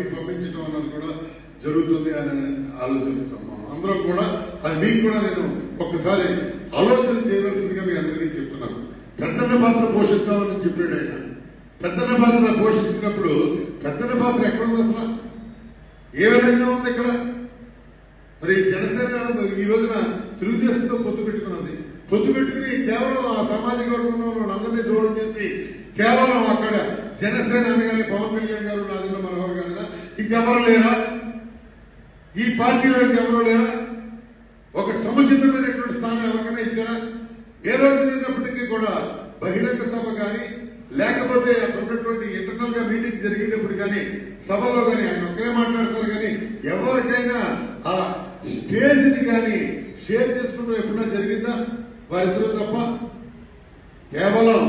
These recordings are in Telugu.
బయటికి పంపించడం అన్నది కూడా జరుగుతుంది అని ఆలోచిస్తున్నాం మనం. అందరం కూడా అది మీకు కూడా నేను ఒక్కసారి ఆలోచన చేయవలసిందిగా మీ అందరికీ చెప్తున్నాను. పెద్దల పాత్ర పోషిస్తామని చెప్పాడు ఆయన. పెద్దన్న పాత్ర పోషించినప్పుడు పెద్దల పాత్ర ఎక్కడ ఉంది అసలు? ఏ విధంగా ఉంది ఇక్కడ? మరి జనసేన ఈ రోజున తెలుగుదేశంతో పొత్తు పెట్టుకున్నది. పొత్తు పెట్టుకుని కేవలం ఆ సామాజిక వర్గంలో వాళ్ళందరినీ దూరం చేసి కేవలం అక్కడ జనసేన కానీ పవన్ కళ్యాణ్ గారు నాదిన్న మనోహర్ ఇంకెవరు లేరా? ఈ పార్టీలో ఇంకెవరు లేరా? ఒక సముచితమైనటువంటి స్థానం ఎవరికైనా ఇచ్చారా? ఏ రోజు నిన్నప్పటికీ కూడా బహిరంగ సభ కానీ లేకపోతే అక్కడ ఉన్నటువంటి ఇంటర్నల్గా మీటింగ్ జరిగేటప్పుడు కానీ సభలో కానీ ఆయన ఒక్కరే మాట్లాడతారు కానీ ఎవరికైనా ఆ స్టేజ్ని కానీ షేర్ చేసుకుంటూ ఎప్పుడైనా జరిగిందా? వారిద్దరూ తప్ప. కేవలం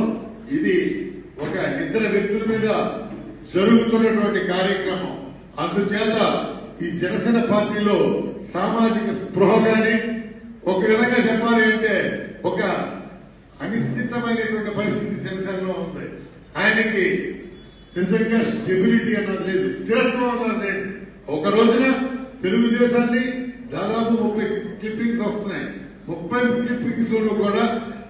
ఇది ఒక ఇద్దరు వ్యక్తుల మీద జరుగుతున్నటువంటి కార్యక్రమం. అందుచేత ఈ జనసేన పార్టీలో సామాజిక స్పృహ కానీ ఒక విధంగా చెప్పాలి అంటే ఒక అనిశ్చితమైనటువంటి పరిస్థితి జనసేనలో ఉంది. ఆయనకి నిజంగా స్టెబిలిటీ అన్నది లేదు స్థిరత్వం అన్నది లేదు. ఒక రోజున తెలుగుదేశాన్ని దాదాపు ముప్పై క్లిప్పింగ్స్ వస్తున్నాయి. ముప్పై క్లిప్పింగ్స్లో కూడా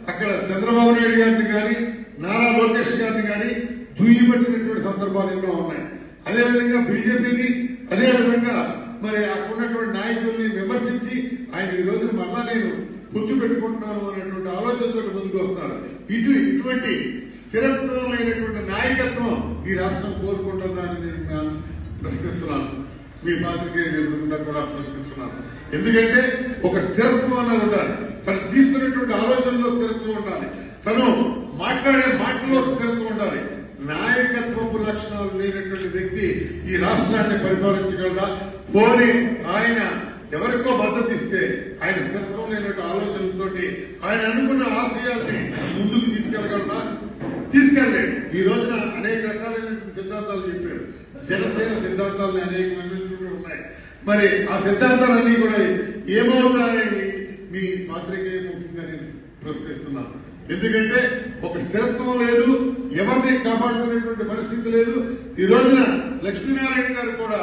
అక్కడ చంద్రబాబు నాయుడు గారిని కానీ నారా లోకేష్ గారిని కానీ దుయ్యబట్టినటువంటి సందర్భాలు ఎన్నో ఉన్నాయి. అదేవిధంగా బీజేపీని అదేవిధంగా మరి అక్కడున్నటువంటి నాయకుల్ని విమర్శించి ఆయన ఈ రోజున మళ్ళా నేను గుర్తు పెట్టుకుంటున్నాను అనేటువంటి ఆలోచనతో ముందుకు వస్తున్నారు. ఇటు ఇటువంటి స్థిరత్వమైనటువంటి నాయకత్వం ఈ రాష్ట్రం కోరుకుంటుందని నేను ప్రశ్నిస్తున్నాను. మీ పాత్రికేయులు ఎదురుకుండా కూడా ప్రశ్నిస్తున్నాను ఎందుకంటే ఒక స్థిరత్వం అన్నది ఉండాలి. తను తీసుకునేటువంటి ఆలోచనలో స్థిరత్వం ఉండాలి. తను మాట్లాడే మాటలో స్థిరత్వం లక్షణాలు లేనటువంటి వ్యక్తి ఈ రాష్ట్రాన్ని పరిపాలించగలడా? పోనీ ఆయన ఎవరికో మద్దతు ఇస్తే ఆయన స్థిరత్వం లేనటువంటి ఆలోచనలతో ఆయన అనుకున్న ఆశయాల్ని ముందుకు తీసుకెళ్ళగలడా? తీసుకెళ్ళలేదు. ఈ రోజున అనేక రకాలైనటువంటి సిద్ధాంతాలు చెప్పారు. జనసేన సిద్ధాంతాలు అనేకమైనటువంటి ఉన్నాయి. మరి ఆ సిద్ధాంతాలన్నీ కూడా ఏమవుతాయని మీ పాత్రికే ముఖ్యంగా నేను ప్రశ్నిస్తున్నాను ఎందుకంటే ఒక స్థిరత్వం లేదు ఎవరిని కాపాడుకునేటువంటి పరిస్థితి లేదు. ఈ రోజున లక్ష్మీనారాయణ గారు కూడా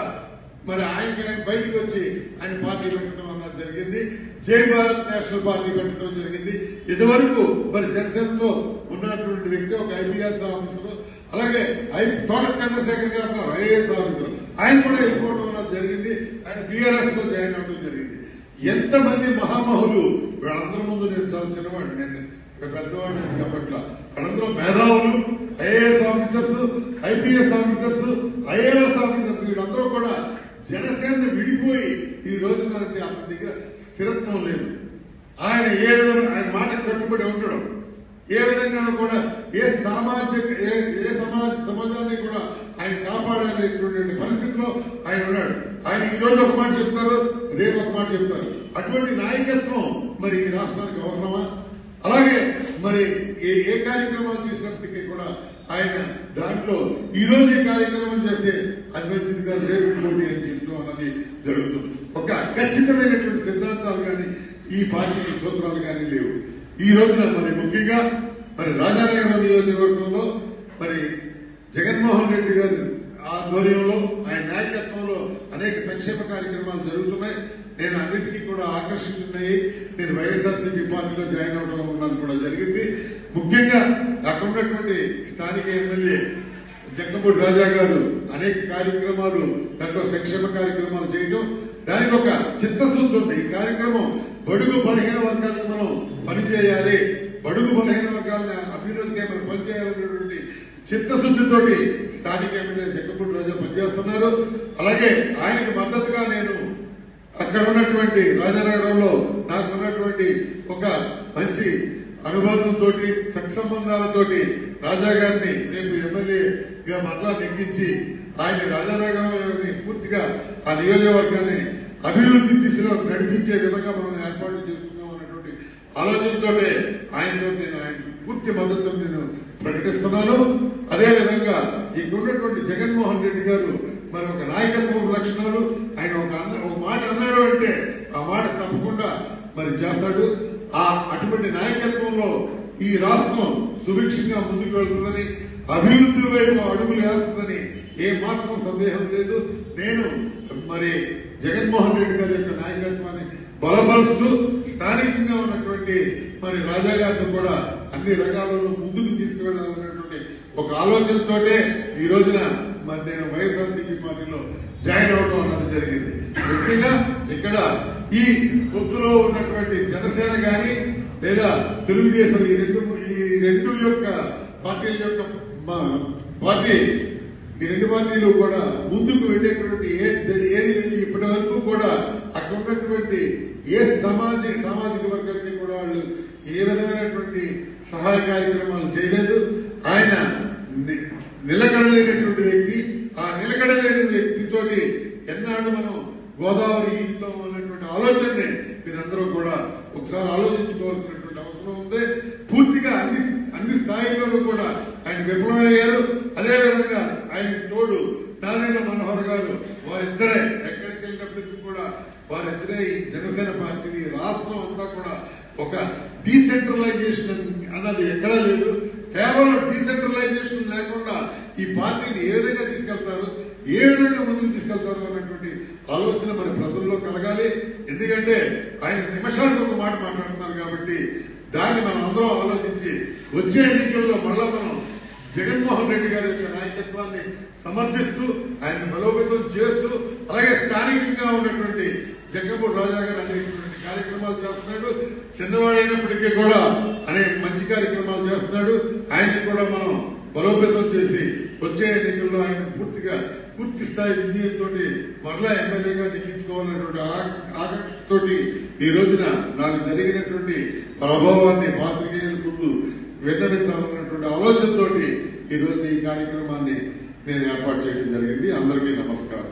మరి ఆయనకి ఆయన బయటకు వచ్చి ఆయన పార్టీ పెట్టడం అన్నది జరిగింది. జై భారత్ నేషనల్ పార్టీ పెట్టడం జరిగింది. ఇదివరకు మరి జనసేనలో ఉన్నటువంటి వ్యక్తి ఒక ఐపీఎస్ ఆఫీసర్ అలాగే ఐ తోట చంద్రశేఖర్ గారు ఉన్నారు ఐఏఎస్ ఆఫీసర్. ఆయన కూడా వెళ్ళిపోవడం అన్నది జరిగింది. ఆయన బీఆర్ఎస్లో జాయిన్ అవడం జరిగింది. ఎంతమంది మహామహులు వీళ్ళందరి ముందు నేను చాలా చిన్నవాడిని నేను ఒక పెద్దవాడు చెప్పట్లా వాళ్ళందరూ మేధావులు IAS officers IPS officers IAS officers వీళ్ళందరూ కూడా జనసేన విడిపోయి ఈ రోజు నాకు అతని దగ్గర స్థిరత్వం లేదు. ఆయన ఏ విధంగా ఆయన మాట కట్టుబడి ఉండడం ఏ విధంగానూ కూడా ఏ సామాజిక ఏ ఏ సమాజ సమాజాన్ని కూడా ఆయన కాపాడాలనేటువంటి పరిస్థితిలో ఆయన ఉన్నాడు. ఆయన ఈ రోజు ఒక మాట చెప్తారు రేపు ఒక మాట చెప్తారు. అటువంటి నాయకత్వం మరి ఈ రాష్ట్రానికి అవసరమా? అలాగే మరి ఏ ఏ కార్యక్రమాలు చేసినప్పటికీ కూడా ఆయన దాంట్లో ఈ రోజు ఈ కార్యక్రమం చేస్తే అది మంచిది కాదు రేపు పోటీ అని చెప్తూ అన్నది జరుగుతుంది. ఒక ఖచ్చితమైనటువంటి సిద్ధాంతాలు కానీ ఈ పార్టీకి సూత్రాలు కానీ లేవు. ఈ రోజున మరి ముఖ్యంగా మరి రాజానగరం నియోజకవర్గంలో మరి జగన్మోహన్ రెడ్డి గారి ఆధ్వర్యంలో ఆయన నాయకత్వంలో అనేక సంక్షేమ కార్యక్రమాలు జరుగుతున్నాయి. నేను అన్నిటికీ కూడా ఆకర్షితున్నాయి నేను వైఎస్ఆర్సీపీ పార్టీలో జాయిన్ అవడం అన్నది కూడా జరిగింది. ముఖ్యంగా అక్కడ ఉన్నటువంటి స్థానిక ఎమ్మెల్యే జక్కపూడి రాజా గారు అనేక కార్యక్రమాలు దాంట్లో సంక్షేమ కార్యక్రమాలు చేయడం దానికి ఒక చిత్తశుద్ధి ఉంది. ఈ కార్యక్రమం బడుగు బలహీన వర్గాలకు మనం పనిచేయాలి. బడుగు బలహీన వర్గాలను అభివృద్ధికి మనం పనిచేయాలనేటువంటి చిత్తశుద్ధితోటి స్థానిక ఎమ్మెల్యే జక్కపూడి రాజా పనిచేస్తున్నారు. అలాగే ఆయనకు మద్దతుగా నేను అక్కడ ఉన్నటువంటి రాజానగరంలో నాకు ఉన్నటువంటి ఒక మంచి అనుబంధంతో సత్సంబంధాలతోటి రాజా గారిని రేపు ఎమ్మెల్యేగా మరలా నెగ్గించి ఆయన రాజానగరంలోని పూర్తిగా ఆ నియోజకవర్గాన్ని అభివృద్ధి దిశలో నడిపించే విధంగా మనం ఏర్పాటు చేసుకుందాం అన్నటువంటి ఆలోచనతోటే ఆయనతో నేను ఆయన పూర్తి మద్దతు నేను ప్రకటిస్తున్నాను. అదేవిధంగా ఇక్కడ ఉన్నటువంటి జగన్మోహన్ రెడ్డి గారు మరి ఒక నాయకత్వం లక్షణాలు ఆయన ఒక ఒక మాట అన్నాడు అంటే ఆ మాట తప్పకుండా మరి చేస్తాడు. ఆ అటువంటి నాయకత్వంలో ఈ రాష్ట్రం సుభిక్షంగా ముందుకు వెళ్తుందని అభివృద్ధి వైపు అడుగులు వేస్తుందని ఏ మాత్రం సందేహం లేదు. నేను మరి జగన్మోహన్ రెడ్డి గారి యొక్క నాయకత్వాన్ని బలపరుస్తూ స్థానికంగా ఉన్నటువంటి మరి రాజా గారిని కూడా అన్ని రకాలలో ముందుకు తీసుకువెళ్ళాలనేటువంటి ఒక ఆలోచనతోటే ఈ రోజున మరి నేను వైఎస్ఆర్సీపీ పార్టీలో జాయిన్ అవడం అన్నది జరిగింది. ముఖ్యంగా ఇక్కడ ఈ పొత్తులో ఉన్నటువంటి జనసేన గాని లేదా తెలుగుదేశం ఈ రెండు ఈ రెండు యొక్క పార్టీల యొక్క పార్టీ ఈ రెండు పార్టీలు కూడా ముందుకు వెళ్ళేటువంటి ఏది ఇప్పటి వరకు కూడా అక్కడ ఉన్నటువంటి ఏ సమాజ సామాజిక వర్గానికి కూడా వాళ్ళు ఏ విధమైనటువంటి సహాయ కార్యక్రమాలు చేయలేదు. ఆయన నిలకడలేనటువంటి వ్యక్తి ఆ నిలకడలేని వ్యక్తితోటి ఎన్నాళ్ళు మనం గోదావరి ఈతం అనేటువంటి ఆలోచనని మీరందరూ కూడా ఒకసారి ఆలోచించుకోవాల్సినటువంటి అవసరం ఉంది. పూర్తిగా అన్ని అన్ని స్థాయిలలో కూడా ఆయన విఫలమయ్యారు. అదేవిధంగా ఆయన తోడు నారాయణ మనోహర్ గారు వారిద్దరే ఎక్కడికి వెళ్ళినప్పటికీ కూడా వారిద్దరే ఈ జనసేన పార్టీని రాష్ట్రం అంతా కూడా ఒక డీసెంట్రలైజేషన్ అన్నది ఎక్కడా లేదు. కేవలం డీసెంట్రలైజేషన్ లేకుండా ఈ పార్టీని ఏ విధంగా తీసుకెళ్తారు ఏ విధంగా ముందుకు తీసుకెళ్తారు అన్నటువంటి ఆలోచన మన ప్రజల్లో కలగాలి. ఎందుకంటే ఆయన నిమిషానికి ఒక మాట మాట్లాడుతున్నారు కాబట్టి దాన్ని మనం అందరం ఆలోచించి వచ్చే ఎన్నికల్లో మళ్ళా మనం జగన్మోహన్ రెడ్డి గారి యొక్క నాయకత్వాన్ని సమర్థిస్తూ ఆయన బలోపేతం చేస్తూ అలాగే స్థానికంగా ఉన్నటువంటి జగ్గపూడి రాజా గారు అనేటువంటి కార్యక్రమాలు చేస్తున్నాడు. చిన్నవాడైనప్పటికీ కూడా అనేక మంచి కార్యక్రమాలు చేస్తున్నాడు. ఆయన్ని కూడా మనం బలోపేతం చేసి వచ్చే ఎన్నికల్లో ఆయన పూర్తిగా పూర్తి స్థాయి విజయంతో మరలా ఎమ్మెల్యేగా నెగ్గించుకోవాలన్నటువంటి ఆ- ఆకాంక్షతోటి ఈ రోజున నాకు జరిగినటువంటి ప్రభావాన్ని పాత్రికేయుల ముందు విన్నవించాలన్నటువంటి ఆలోచనతోటి ఈ రోజు ఈ కార్యక్రమాన్ని నేను ఏర్పాటు చేయడం జరిగింది. అందరికీ నమస్కారం.